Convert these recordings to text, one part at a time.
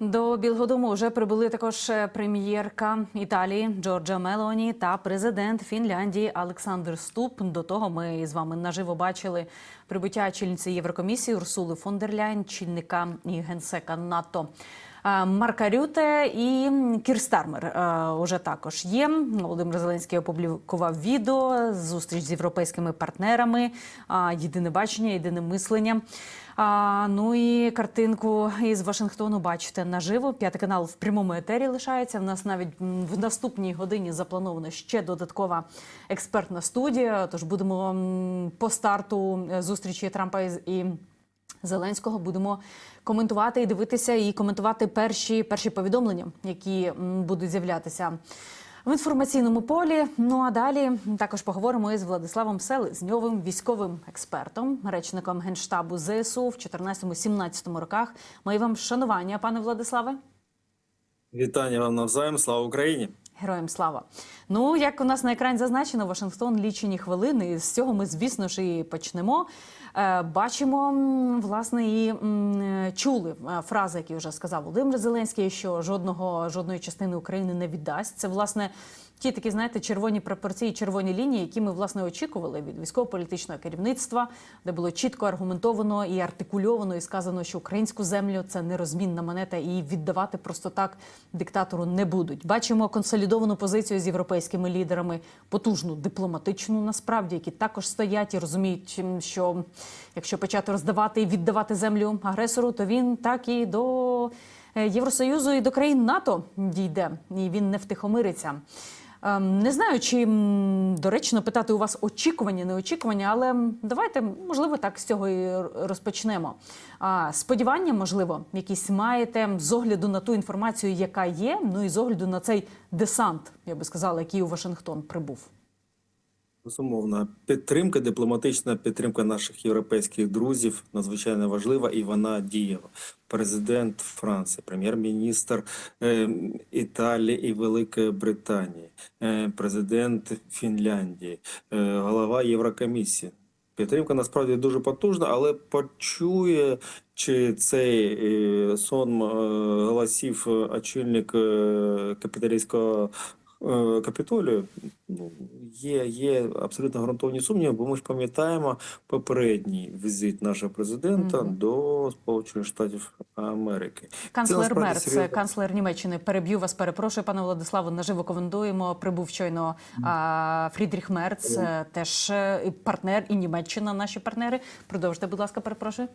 До Білого Дому вже прибули також е, прем'єрка Італії Джорджа Мелоні та президент Фінляндії Олександр Ступ. До того ми з вами наживо бачили прибуття чільниці Єврокомісії Урсули фон дер Ляйн, чільника і генсека НАТО. Марка Рюте і Кір Стармер е, уже також є. Володимир Зеленський опублікував відео зустріч з європейськими партнерами. Єдине бачення, єдине мислення. А, ну і картинку із Вашингтону бачите наживо. П'ятий канал в прямому етері лишається. В нас навіть в наступній годині заплановано ще додаткова експертна студія. Тож будемо по старту е, зустрічі Трампа із- і Зеленського будемо коментувати і дивитися, і коментувати перші, перші повідомлення, які будуть з'являтися. В інформаційному полі. Ну а далі також поговоримо із Владиславом Селезньовим, військовим експертом, речником генштабу ЗСУ в 14-17 роках. Мої вам шанування, пане Владиславе. Вітання вам навзаєм. Слава Україні! Героям слава. Ну, як у нас на екрані зазначено, Вашингтон лічені хвилини. З цього ми, звісно ж, і почнемо. Е, Бачимо, власне, і чули е, фрази, які вже сказав Володимир Зеленський, що жодного жодної частини України не віддасть. Це власне ті такі, знаєте, червоні пропорції, червоні лінії, які ми власне очікували від військово-політичного керівництва, де було чітко аргументовано і артикульовано, і сказано, що українську землю це нерозмінна монета, і віддавати просто так диктатору не будуть. Бачимо консолідовану позицію з європейськими лідерами, потужну дипломатичну, насправді, які також стоять і розуміють, що якщо почати роздавати і віддавати землю агресору, то він так і до е, Євросоюзу і до країн НАТО дійде, і він не втихомириться. Ем, Не знаю, чи доречно питати у вас очікування, не очікування, але давайте, можливо, так з цього і розпочнемо. Сподівання, можливо, якісь маєте з огляду на ту інформацію, яка є, ну і з огляду на цей десант, я би сказала, який у Вашингтон прибув. Безумовно, підтримка, дипломатична підтримка наших європейських друзів надзвичайно важлива і вона дієва. Президент Франції, прем'єр-міністр е, Італії і Великої Британії, е, президент Фінляндії, е, голова Єврокомісії. Підтримка насправді дуже потужна, але почує чи цей сон голосів очільник капіталістського капітолію. Ну, є, є абсолютно ґрунтовні сумніви, бо ми ж пам'ятаємо попередній візит нашого президента Мгм. до Сполучених Штатів Америки. Канцлер насправді Мерц, серйозно. канцлер Німеччини, переб'ю вас, перепрошую, пане Владиславу. Наживо коментуємо. Прибув щойно а, Фрідріх Мерц, е, теж е, партнер, і Німеччина, наші партнери. Продовжте, будь ласка, перепрошую.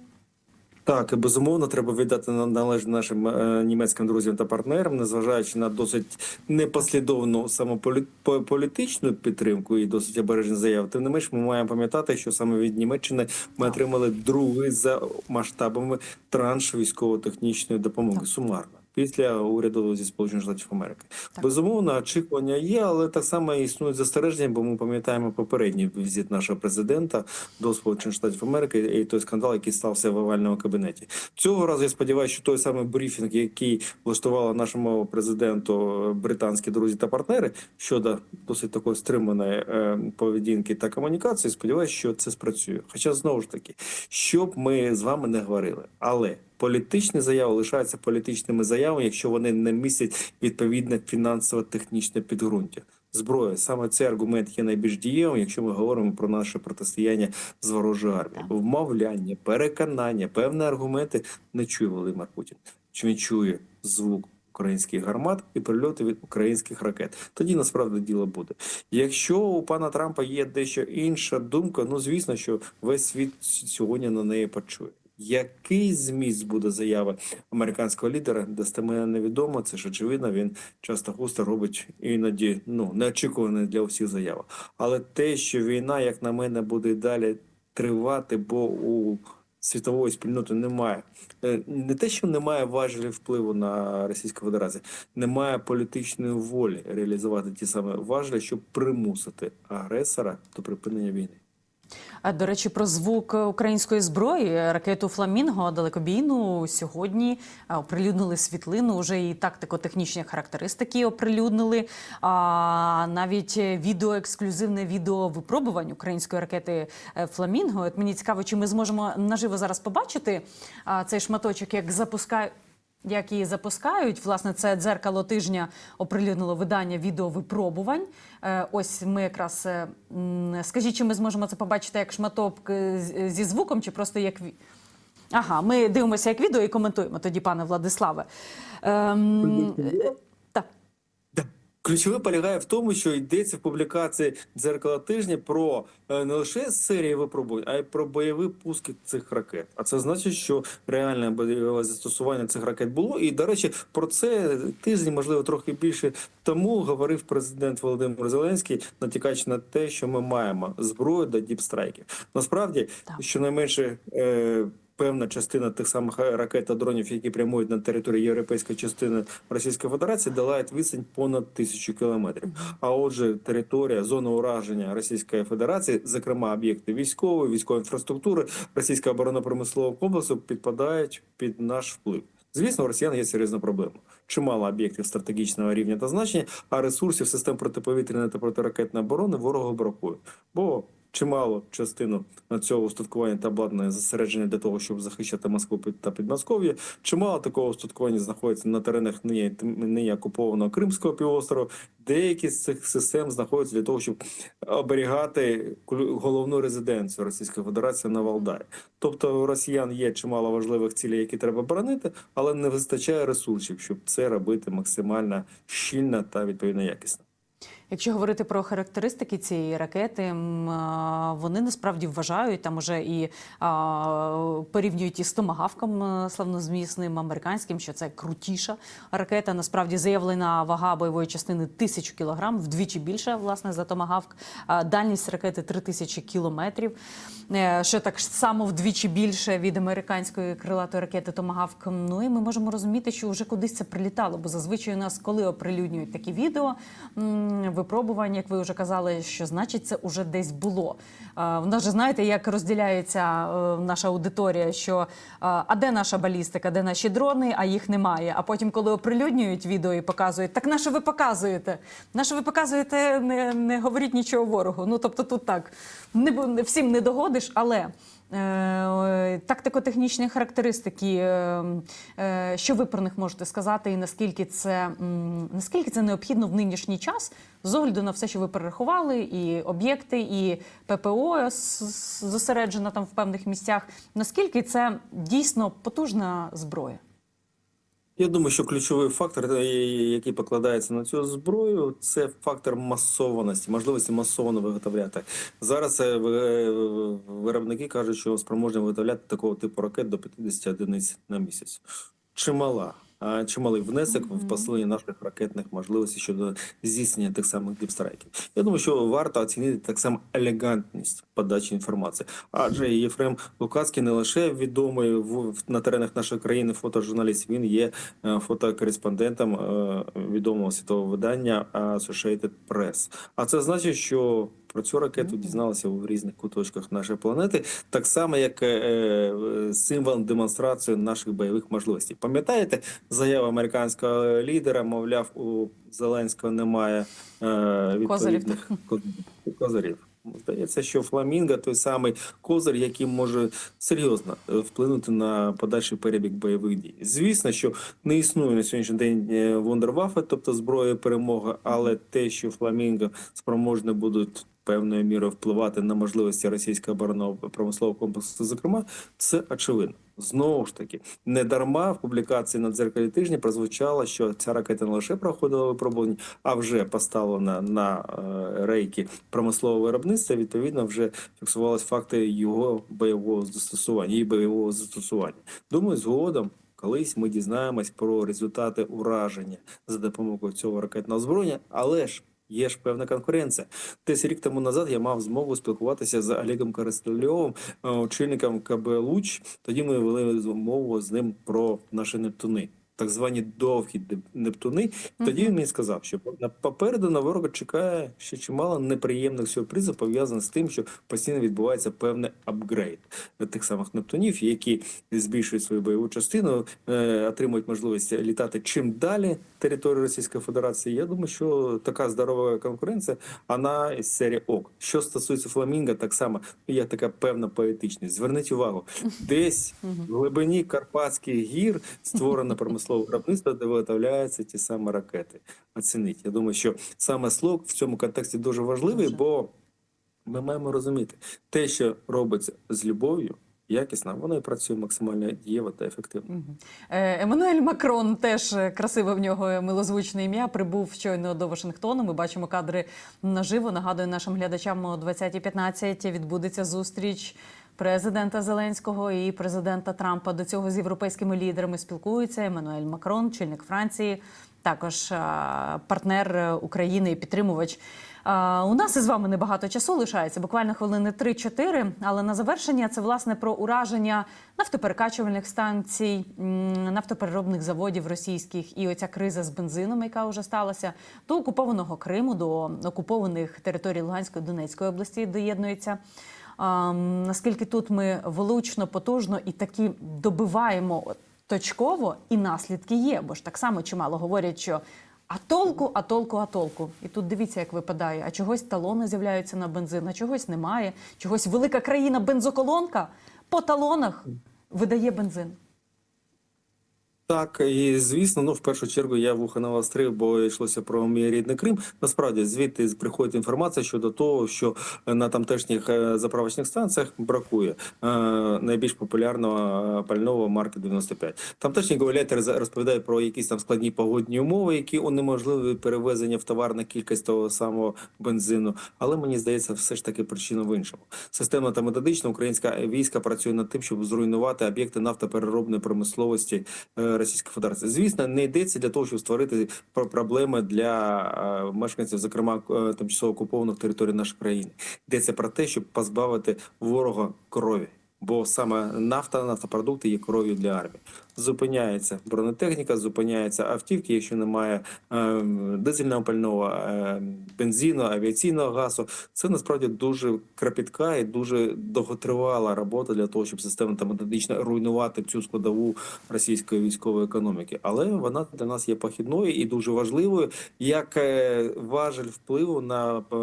Так, і безумовно, треба віддати на- належне нашим е, німецьким друзям та партнерам, незважаючи на досить непослідовну самополітичну підтримку і досить обережні заяви. Тим не менш, ми маємо пам'ятати, що саме від Німеччини ми отримали другий за масштабами транш військово-технічної допомоги сумарно. Після уряду зі Сполучених Штатів Америки Так. безумовно очікування є, але так само існують застереження, бо ми пам'ятаємо попередній візит нашого президента до Сполучених Штатів Америки і той скандал, який стався в овальному кабінеті. Цього разу я сподіваюся, що той самий брифінг, який влаштували нашому президенту е, британські друзі та партнери щодо досить такої стриманої е, поведінки та комунікації, сподіваюся, що це спрацює. Хоча знову ж таки, що б ми з вами не говорили, але політичні заяви лишаються політичними заявами, якщо вони не містять відповідне фінансово-технічне підґрунтя. Зброя саме цей аргумент є найбільш дієвим, якщо ми говоримо про наше протистояння з ворожою армією. Вмовляння, переконання, певні аргументи не чує Володимир Путін. Чи він чує звук українських гармат і прильоти від українських ракет? Тоді насправді діло буде. Якщо у пана Трампа є дещо інша думка, ну звісно, що весь світ сьогодні на неї почує. Який зміст буде заява американського лідера, достеменно невідомо. Це ж очевидно. Він часто густо робить іноді ну неочікувані для усіх заяв. Але те, що війна, як на мене, буде далі тривати, бо у світової спільноти немає е, не те, що немає важелів впливу на Російську Федерацію, немає політичної волі реалізувати ті самі важелі, щоб примусити агресора до припинення війни. До речі, про звук української зброї ракету Фламінго далекобійну сьогодні оприлюднили світлину. Уже і тактико-технічні характеристики оприлюднили. А навіть відео ексклюзивне відео випробувань української ракети е, Фламінго. От мені цікаво, чи ми зможемо наживо зараз побачити цей шматочок, як запускають. Як її запускають. Власне, це дзеркало тижня оприлюднило видання відеовипробувань. Е, Ось ми якраз е, скажіть, чи ми зможемо це побачити як шматок е, зі звуком, чи просто як Ага, ми дивимося як відео і коментуємо тоді, пане Владиславе. Ем. Ключове полягає в тому, що йдеться в публікації дзеркала тижня про е, не лише серії випробувань, а й про бойові пуски цих ракет. А це значить, що реальне бойове застосування цих ракет було. І до речі, про це тиждень, можливо, трохи більше тому говорив президент Володимир Зеленський, натякаючи на те, що ми маємо зброю до діпстрайків. Насправді, Так. щонайменше. Е, Певна частина тих самих ракет та дронів, які прямують на територію європейської частини Російської Федерації, долають відстань понад тисячу кілометрів. А отже, територія зона ураження Російської Федерації, зокрема об'єкти військової, військової інфраструктури, російського оборонно-промислового комплексу, підпадають під наш вплив. Звісно, у росіян є серйозна проблема. Чимало об'єктів стратегічного рівня та значення, а ресурсів систем протиповітряної та протиракетної оборони ворогу бракує. Бо чимало частину цього устаткування та обладнання зосередження для того, щоб захищати Москву та Підмосков'я. Чимало такого устаткування знаходиться на теренах нині, окупованого Кримського півострова. Деякі з цих систем знаходяться для того, щоб оберігати головну резиденцію Російської Федерації на Валдаї. Тобто у росіян є чимало важливих цілей, які треба боронити, але не вистачає ресурсів, щоб це робити максимально щільно та відповідно якісно. Якщо говорити про характеристики цієї ракети, вони насправді вважають там уже і порівнюють із томагавком е, славнозмісним американським, що це крутіша ракета. Насправді заявлена вага бойової частини тисячу кілограм, вдвічі більше власне за томагавк. Дальність ракети 3000 кілометрів. Е, Що так само вдвічі більше від американської крилатої ракети Томагавк. Ну і ми можемо розуміти, що вже кудись це прилітало. Бо зазвичай у нас, коли оприлюднюють такі відео випробувань, як ви вже казали, що значить це вже десь було. В нас же знаєте, як розділяється е, наша аудиторія, що е, а де наша балістика, де наші дрони, а їх немає. А потім, коли оприлюднюють відео і показують, так на що ви показуєте? На що ви показуєте, не, не говоріть нічого ворогу. Ну тобто тут так не всім не догодиш, але. Е, Тактико-технічні характеристики, е, е, що ви про них можете сказати, і наскільки це наскільки це необхідно в нинішній час з огляду на все, що ви перерахували, і об'єкти, і ППО зосереджено там в певних місцях. Наскільки це дійсно потужна зброя? Я думаю, що ключовий фактор, е, який покладається на цю зброю, це фактор масованості, можливості масово виготовляти. Зараз е, е, виробники кажуть, що спроможні виготовляти такого типу ракет до 50 одиниць на місяць. Чимала. Чималий внесок в посилення наших ракетних можливостей щодо здійснення тих самих діпстрайків. Я думаю, що варто оцінити так само елегантність подачі інформації. Адже Єфрем Лукацький не лише відомий в, в- на теренах нашої країни фотожурналіст, він є е, фотокореспондентом е, відомого світового видання е, Associated Press. А це значить, що про цю ракету дізналися в різних куточках нашої планети, так само як е, е, символ демонстрації наших бойових можливостей. Пам'ятаєте заяву американського лідера? Мовляв, у Зеленського немає е, відповідних коз- козирів. Здається, що фламінго той самий козир, який може серйозно вплинути на подальший перебіг бойових дій. Звісно, що не існує на сьогоднішній день вундерваффе, тобто зброя перемоги, але те, що фламінго спроможні будуть певною мірою впливати на можливості російського оборонного промислового комплексу, зокрема, це очевидно. Знову ж таки, не дарма в публікації на дзеркалі тижня прозвучало, що ця ракета не лише проходила випробування, а вже поставлена на е, рейки промислового виробництва. Відповідно, вже фіксувалися факти його бойового застосування, її бойового застосування. Думаю, згодом. Колись ми дізнаємось про результати ураження за допомогою цього ракетного озброєння, але ж є ж певна конкуренція. Десь рік тому назад я мав змогу спілкуватися з Олегом Коростельовим, е, очільником КБ Луч. Тоді ми вели мову з ним про наші Нептуни. Так звані довгі Нептуни. Тоді він мені сказав, що попереду на ворога чекає ще чимало неприємних сюрпризів, пов'язаних з тим, що постійно відбувається певний апгрейд тих самих Нептунів, які збільшують свою бойову частину, е, отримують можливість літати чим далі території Російської Федерації. Я думаю, що така здорова конкуренція, вона із серії ок. Що стосується фламінга, так само є така певна поетичність. Зверніть увагу, десь в глибині Карпатських гір створена промислова промислового виробництва, де виготовляються ті самі ракети. Оцініть. Я думаю, що саме слог в цьому контексті дуже важливий, бо ми маємо розуміти, те, що робиться з любов'ю, якісно, воно і працює максимально дієво та ефективно. Е, Еммануель Макрон теж красиве в нього милозвучне ім'я. Прибув щойно до Вашингтону. Ми бачимо кадри наживо. Нагадую нашим глядачам о 20.15 відбудеться зустріч. Президента Зеленського і президента Трампа до цього з європейськими лідерами спілкуються. Еммануель Макрон, чільник Франції, також партнер е, України і підтримувач. У нас із вами небагато часу лишається, буквально хвилини 3-4, але на завершення це власне про ураження нафтоперекачувальних станцій, нафтопереробних заводів російських і оця криза з бензином, яка вже сталася, до окупованого Криму, до окупованих територій Луганської Донецької області доєднується. Наскільки тут ми влучно, потужно і таки добиваємо точково, і наслідки є, бо ж так само чимало говорять, що а толку, а толку, а толку. І тут дивіться, як випадає. А чогось талони з'являються на бензин, а чогось немає. Чогось велика країна бензоколонка по талонах видає бензин. Так, і звісно, ну в першу чергу я вуха навострив, бо йшлося про мій рідний Крим. Насправді звідти приходить інформація щодо того, що на тамтешніх е, заправочних станціях бракує е, найбільш популярного е, пального марки 95. Тамтешні гауляйтери за- розповідають про якісь там складні погодні умови, які унеможливі перевезення в товарну кількість того самого бензину. Але мені здається, все ж таки причина в іншому. Системно та методично українська війська працює над тим, щоб зруйнувати об'єкти нафтопереробної промисловості е, Російської Федерації. Звісно, не йдеться для того, щоб створити про- проблеми для е, мешканців, зокрема е, тимчасово окупованих територій нашої країни. Йдеться про те, щоб позбавити ворога крові. Бо саме нафта, нафтопродукти є кров'ю для армії. Зупиняється бронетехніка, зупиняються автівки, якщо немає е, дизельного пального, е, бензину, авіаційного газу. Це насправді дуже кропітка і дуже довготривала робота для того, щоб системно та методично руйнувати цю складову російської військової економіки. Але вона для нас є похідною і дуже важливою як е, важель впливу на е,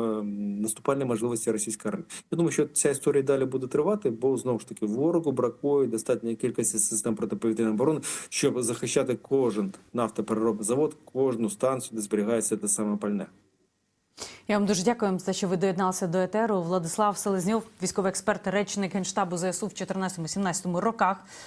наступальні можливості російської армії. Я думаю, що ця історія далі буде тривати, бо знову ж таки ворогу бракує достатньої кількості систем протиповітряної оборони, щоб захищати кожен нафтопереробний завод, кожну станцію, де зберігається те саме пальне. Я вам дуже дякую за те, що ви доєдналися до етеру. Владислав Селезньов, військовий експерт, речник генштабу ЗСУ в 2014-17 роках,